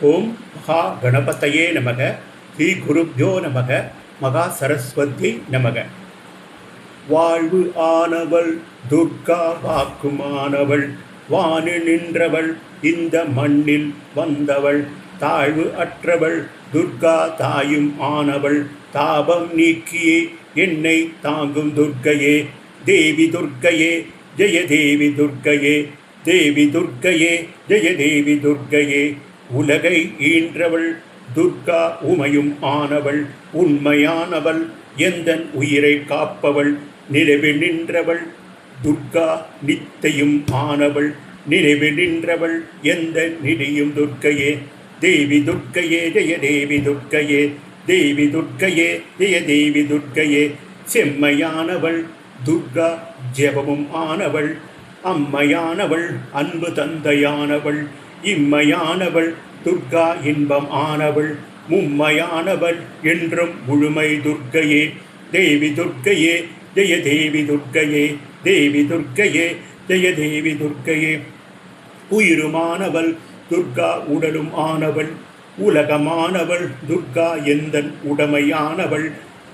ஓம் மகா கணபதையே நமக. ஸ்ரீ குருப்யோ நமக. மகா சரஸ்வதி நமக. வாழ்வு ஆனவள் துர்கா வாக்குமானவள் வானு நின்றவள் இந்த மண்ணில் வந்தவள் தாழ்வு அற்றவள் துர்கா தாயும் ஆனவள் தாபம் நீக்கியே என்னை தாங்கும் துர்க்கையே தேவி துர்க்கையே ஜெய தேவி துர்க்கையே தேவி துர்க்கையே ஜெய தேவி துர்க்கையே உலகை ஈன்றவள் துர்கா உமையும் ஆனவள் உண்மையானவள் எந்தன் உயிரை காப்பவள் நிலவி நின்றவள் துர்கா நித்தையும் ஆனவள் நினைவு நின்றவள் எந்த நிதியும் துர்க்கையே தேவி துர்க்கையே ஜெய தேவி துர்க்கையே தேவி துர்க்கையே ஜெய தேவி துர்க்கையே செம்மையானவள் துர்கா ஜெபமும் ஆனவள் அம்மையானவள் அன்பு தந்தையானவள் இம்மையானவள் துர்கா இன்பம் ஆனவள் மும்மையானவள் என்றும் முழுமை துர்க்கையே. தேவி துர்க்கையே ஜெய தேவி துர்க்கையே தேவி துர்க்கையே ஜெய தேவி துர்க்கையே. உயிருமானவள் துர்கா உடலும் ஆனவள் உலகமானவள் துர்கா எந்தன் உடமையானவள்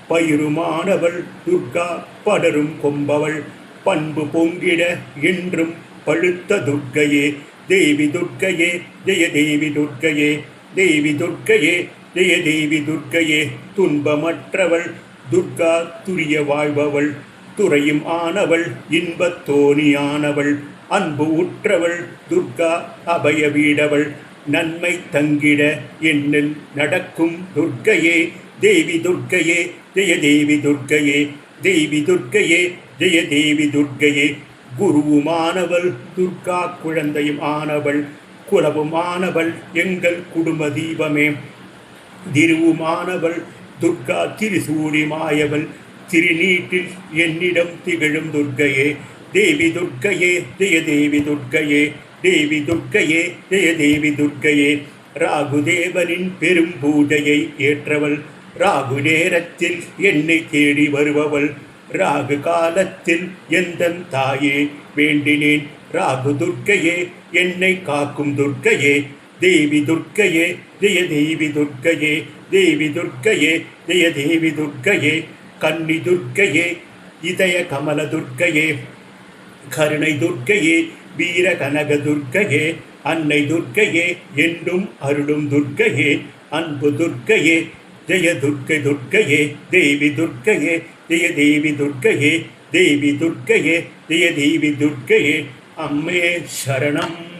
பயிருமானவள் துர்கா படரும் கொம்பவள் பண்பு பொங்கிட என்றும் பழுத்த துர்க்கையே. தேவி துர்க்கையே ஜெய தேவி துர்க்கையே தேவி துர்க்கையே ஜெய தேவி துர்க்கையே துன்பமற்றவள் துர்கா துரிய வாழ்பவள் துறையும் ஆனவள் இன்பத் தோணியானவள் அன்பு உற்றவள் துர்கா அபய வீடவள் நன்மை தங்கிட என்னில் நடக்கும் துர்க்கையே தேவி துர்க்கையே ஜெய தேவி துர்க்கையே தேவி துர்க்கையே ஜெய தேவி துர்க்கையே குருவுமானவள் துர்கா குழந்தையும் ஆனவள் குலவுமானவள் எங்கள் குடும்ப தீபமே திருவுமானவள் துர்கா திரிசூரிமாயவள் திருநீட்டில் என்னிடம் திகழும் துர்க்கையே தேவி துர்க்கையே ஜெய தேவி துர்க்கையே தேவி துர்க்கையே ஜெய தேவி துர்க்கையே ராகுதேவனின் பெரும் பூஜையை ஏற்றவள். ராகு நேரத்தில் என்னை தேடி வருபவள். ராகு காலத்தில் எந்தன் தாயே வேண்டினேன்? ராகு துர்க்கையே என்னை காக்கும் துர்க்கையே தேவி துர்க்கையே ஜெய தேவி துர்க்கையே தேவி துர்க்கையே ஜெய தேவி துர்க்கையே கன்னி துர்க்கையே இதய கமல துர்க்கையே கருணை துர்க்கையே வீர கனக துர்க்கையே அன்னை துர்க்கையே என்றும் அருளும் துர்க்கையே அன்பு துர்க்கையே ஜெய துர்க்கை துர்க்கையே தேவி துர்க்கையே ஜெய தேவி துர்க்கையே தேவி துர்க்கையே ஜெய தேவி துர்க்கையே. அம்மே சரணம்.